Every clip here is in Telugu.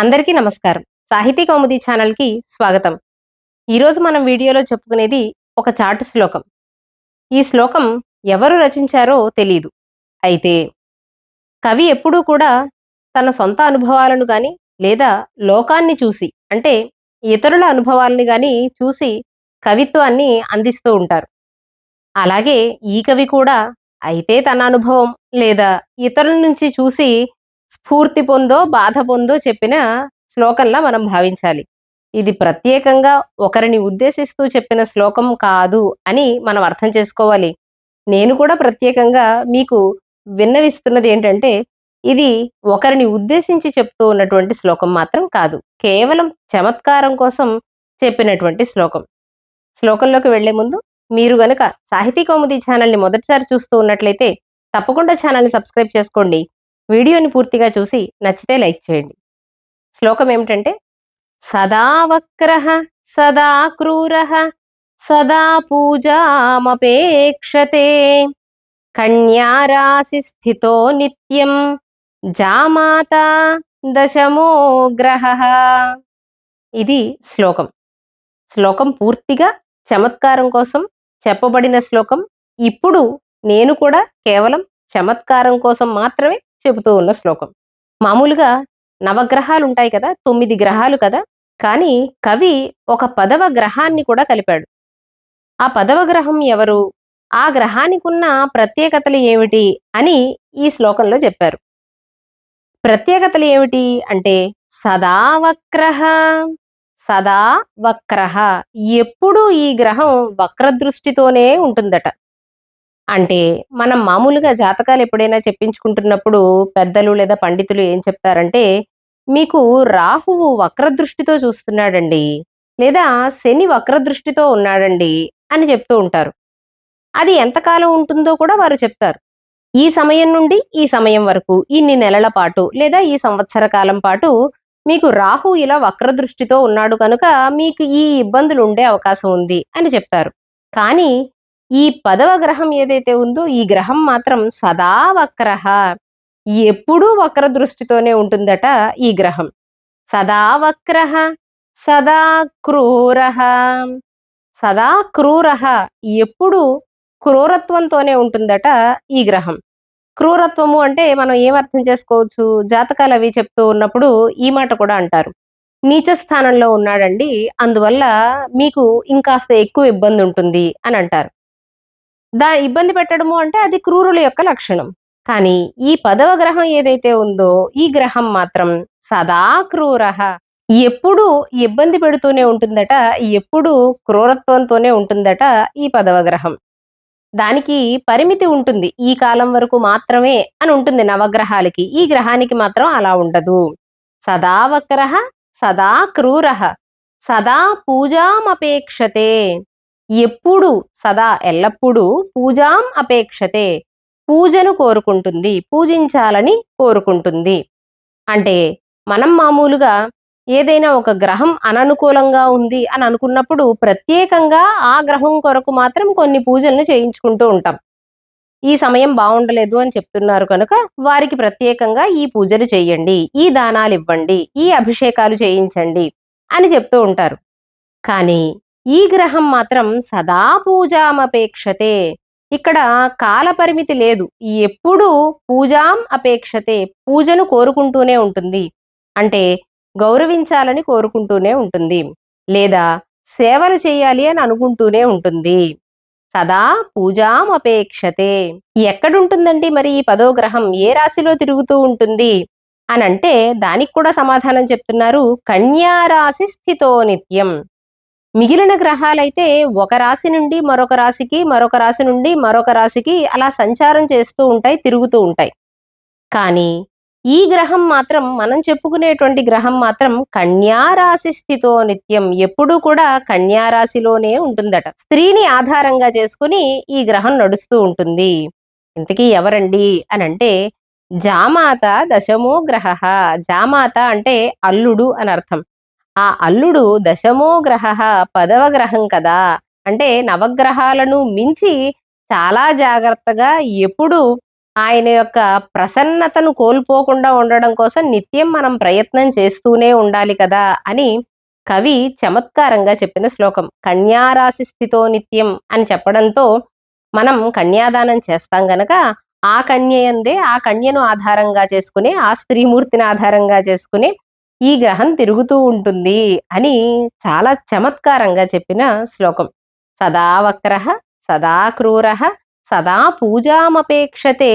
అందరికీ నమస్కారం. సాహితీ కౌముది ఛానల్కి స్వాగతం. ఈరోజు మనం వీడియోలో చెప్పుకునేది ఒక చాటు శ్లోకం. ఈ శ్లోకం ఎవరు రచించారో తెలియదు అయితే కవి ఎప్పుడూ కూడా తన సొంత అనుభవాలను కానీ లేదా లోకాన్ని చూసి అంటే ఇతరుల అనుభవాలని కానీ చూసి కవిత్వాన్ని అందిస్తూ ఉంటారు. అలాగే ఈ కవి కూడా అయితే తన అనుభవం లేదా ఇతరుల నుంచి చూసి స్ఫూర్తి పొందో బాధ పొందో చెప్పిన శ్లోకంలా మనం భావించాలి. ఇది ప్రత్యేకంగా ఒకరిని ఉద్దేశిస్తూ చెప్పిన శ్లోకం కాదు అని మనం అర్థం చేసుకోవాలి. నేను కూడా ప్రత్యేకంగా మీకు విన్నవిస్తున్నది ఏంటంటే ఇది ఒకరిని ఉద్దేశించి చెప్తూ ఉన్నటువంటి శ్లోకం మాత్రం కాదు. కేవలం చమత్కారం కోసం చెప్పినటువంటి శ్లోకం. శ్లోకంలోకి వెళ్ళే ముందు మీరు గనుక సాహితీ కౌముది ఛానల్ని మొదటిసారి చూస్తూ ఉన్నట్లయితే తప్పకుండా ఛానల్ని సబ్స్క్రైబ్ చేసుకోండి. వీడియోని పూర్తిగా చూసి నచ్చితే లైక్ చేయండి. శ్లోకం ఏమిటంటే సదా వక్ర సదా క్రూర సదా పూజామపేక్షతే. కన్యారాశి స్థితో నిత్యం జామాత దశమో గ్రహ ఇది శ్లోకం. శ్లోకం పూర్తిగా చమత్కారం కోసం చెప్పబడిన శ్లోకం. ఇప్పుడు నేను కూడా కేవలం చమత్కారం కోసం మాత్రమే చెబుతూ ఉన్న శ్లోకం. మామూలుగా నవగ్రహాలు ఉంటాయి కదా తొమ్మిది గ్రహాలు కదా కానీ కవి ఒక పదవ గ్రహాన్ని కూడా కలిపాడు. ఆ పదవ గ్రహం ఎవరు? ఆ గ్రహానికి ఉన్న ప్రత్యేకతలు ఏమిటి? అని ఈ శ్లోకంలో చెప్పారు. ప్రత్యేకతలు ఏమిటి? అంటే సదా వక్రహ సదా వక్రహ ఎప్పుడు ఈ గ్రహం వక్రదృష్టితోనే ఉంటుందట. అంటే మనం మామూలుగా జాతకాలు ఎప్పుడైనా చెప్పించుకుంటున్నప్పుడు పెద్దలు లేదా పండితులు ఏం చెప్తారంటే మీకు రాహువు వక్రదృష్టితో చూస్తున్నాడండి లేదా శని వక్రదృష్టితో ఉన్నాడండి అని చెప్తూ ఉంటారు. అది ఎంతకాలం ఉంటుందో కూడా వారు చెప్తారు. ఈ సమయం నుండి ఈ సమయం వరకు ఇన్ని నెలల పాటు లేదా ఈ సంవత్సర కాలం పాటు మీకు రాహు ఇలా వక్రదృష్టితో ఉన్నాడు కనుక మీకు ఈ ఇబ్బందులు ఉండే అవకాశం ఉంది అని చెప్తారు. కానీ ఈ పదవ గ్రహం ఏదైతే ఉందో ఈ గ్రహం మాత్రం సదా వక్రహ ఎప్పుడూ వక్ర దృష్టితోనే ఉంటుందట ఈ గ్రహం. సదా వక్రహ సదా క్రూర. సదా క్రూర ఎప్పుడు క్రూరత్వంతోనే ఉంటుందట ఈ గ్రహం. క్రూరత్వము అంటే మనం ఏం అర్థం చేసుకోవచ్చు? జాతకాలు అవి చెప్తూ ఉన్నప్పుడు ఈ మాట కూడా అంటారు. నీచ స్థానంలో ఉన్నాడండి అందువల్ల మీకు ఇంకాస్త ఎక్కువ ఇబ్బంది ఉంటుంది అని అంటారు. దా ఇబ్బంది పెట్టడము అంటే అది క్రూరుల యొక్క లక్షణం. కానీ ఈ పదవ గ్రహం ఏదైతే ఉందో ఈ గ్రహం మాత్రం సదా క్రూర. ఎప్పుడు ఇబ్బంది పెడుతూనే ఉంటుందట ఎప్పుడు క్రూరత్వంతోనే ఉంటుందట ఈ పదవ గ్రహం. దానికి పరిమితి ఉంటుంది. ఈ కాలం వరకు మాత్రమే అని ఉంటుంది నవగ్రహాలకి. ఈ గ్రహానికి మాత్రం అలా ఉండదు. సదా వక్ర సదా క్రూర సదా పూజామపేక్షతే. ఎప్పుడు సదా ఎల్లప్పుడూ పూజాం అపేక్షతే. పూజను కోరుకుంటుంది పూజించాలని కోరుకుంటుంది. అంటే మనం మామూలుగా ఏదైనా ఒక గ్రహం అననుకూలంగా ఉంది అని అనుకున్నప్పుడు ప్రత్యేకంగా ఆ గ్రహం కొరకు మాత్రం కొన్ని పూజలను చేయించుకుంటూ ఉంటాం. ఈ సమయం బాగుండలేదు అని చెప్తున్నారు కనుక వారికి ప్రత్యేకంగా ఈ పూజలు చేయండి ఈ దానాలు ఇవ్వండి ఈ అభిషేకాలు చేయించండి అని చెప్తూ ఉంటారు. కానీ ఈ గ్రహం మాత్రం సదా పూజామపేక్షతే. ఇక్కడ కాలపరిమితి లేదు. ఎప్పుడూ పూజాం అపేక్షతే. పూజను కోరుకుంటూనే ఉంటుంది. అంటే గౌరవించాలని కోరుకుంటూనే ఉంటుంది. లేదా సేవలు చేయాలి అని అనుకుంటూనే ఉంటుంది. సదా పూజాం అపేక్షతే ఎక్కడుంటుందండి మరి ఈ పదో గ్రహం? ఏ రాశిలో తిరుగుతూ ఉంటుంది? అని అంటే దానికి కూడా సమాధానం చెప్తున్నారు. కన్యారాశి స్థితో నిత్యం. మిగిలిన గ్రహాలైతే ఒక రాశి నుండి మరొక రాశికి మరొక రాశి నుండి మరొక రాశికి అలా సంచారం చేస్తూ ఉంటాయి తిరుగుతూ ఉంటాయి. కానీ ఈ గ్రహం మాత్రం మనం చెప్పుకునేటువంటి గ్రహం మాత్రం కన్యారాశి స్థితో నిత్యం ఎప్పుడూ కూడా కన్యారాశిలోనే ఉంటుందట. స్త్రీని ఆధారంగా చేసుకుని ఈ గ్రహం నడుస్తూ ఉంటుంది. ఇంతకీ ఎవరండి అని అంటే జామాత దశమో గ్రహ. జామాత అంటే అల్లుడు అని అర్థం. ఆ అల్లుడు దశమో గ్రహ పదవ గ్రహం కదా. అంటే నవగ్రహాలను మించి చాలా జాగ్రత్తగా ఎప్పుడు ఆయన యొక్క ప్రసన్నతను కోల్పోకుండా ఉండడం కోసం నిత్యం మనం ప్రయత్నం చేస్తూనే ఉండాలి కదా అని కవి చమత్కారంగా చెప్పిన శ్లోకం. కన్యారాశి స్థితో నిత్యం అని చెప్పడంతో మనం కన్యాదానం చేస్తాం గనక ఆ కన్యయందే ఆ కన్యను ఆధారంగా చేసుకుని ఆ స్త్రీమూర్తిని ఆధారంగా చేసుకుని ఈ గ్రహం తిరుగుతూ ఉంటుంది అని చాలా చమత్కారంగా చెప్పిన శ్లోకం. సదా వక్ర సదా క్రూర సదా పూజామపేక్షతే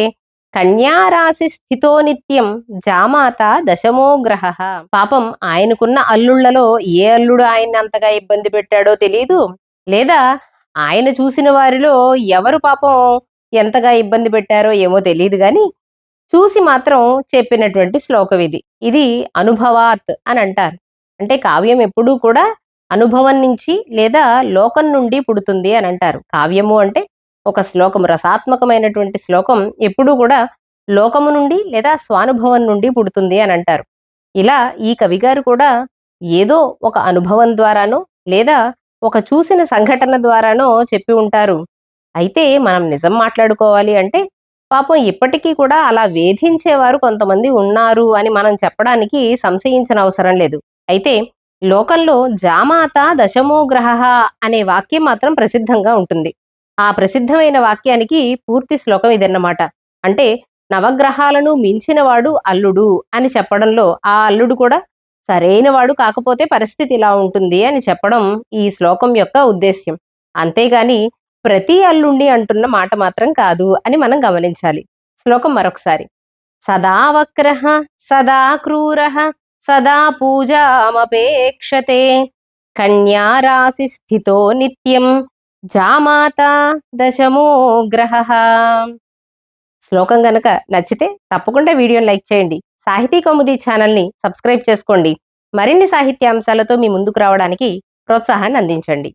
కన్యారాశి స్థితో నిత్యం జామాత దశమో గ్రహ. పాపం ఆయనకున్న అల్లుళ్ళలో ఏ అల్లుడు ఆయన్ని అంతగా ఇబ్బంది పెట్టాడో తెలియదు లేదా ఆయన చూసిన వారిలో ఎవరు పాపం ఎంతగా ఇబ్బంది పెట్టారో ఏమో తెలియదు కానీ చూసి మాత్రం చెప్పినటువంటి శ్లోకం ఇది. ఇది అనుభవాత్ అని అంటారు. అంటే కావ్యం ఎప్పుడూ కూడా అనుభవం నుంచి లేదా లోకం నుండి పుడుతుంది అని అంటారు. కావ్యము అంటే ఒక శ్లోకం రసాత్మకమైనటువంటి శ్లోకం ఎప్పుడూ కూడా లోకము నుండి లేదా స్వానుభవం నుండి పుడుతుంది అని అంటారు. ఇలా ఈ కవిగారు కూడా ఏదో ఒక అనుభవం ద్వారానో లేదా ఒక చూసిన సంఘటన ద్వారానో చెప్పి ఉంటారు. అయితే మనం నిజం మాట్లాడుకోవాలి అంటే పాపం ఇప్పటికీ కూడా అలా వేధించేవారు కొంతమంది ఉన్నారు అని మనం చెప్పడానికి సంశయించిన అవసరం లేదు. అయితే లోకంలో జామాత దశమో గ్రహ అనే వాక్యం మాత్రం ప్రసిద్ధంగా ఉంటుంది. ఆ ప్రసిద్ధమైన వాక్యానికి పూర్తి శ్లోకం ఇదన్నమాట. అంటే నవగ్రహాలను మించినవాడు అల్లుడు అని చెప్పడంలో ఆ అల్లుడు కూడా సరైన వాడు కాకపోతే పరిస్థితి ఇలా ఉంటుంది అని చెప్పడం ఈ శ్లోకం యొక్క ఉద్దేశ్యం. అంతేగాని ప్రతి అల్లుండి అంటున్న మాట మాత్రం కాదు అని మనం గమనించాలి. శ్లోకం మరొకసారి. సదా వక్ర సదా క్రూర సదా పూజామపేక్షతే. కన్యారాశి స్థితో నిత్యం జామాత దశమో గ్రహ శ్లోకం గనక నచ్చితే తప్పకుండా వీడియోని లైక్ చేయండి. సాహితీ కౌముది ఛానల్ని సబ్స్క్రైబ్ చేసుకోండి. మరిన్ని సాహిత్యాంశాలతో మీ ముందుకు రావడానికి ప్రోత్సాహాన్ని అందించండి.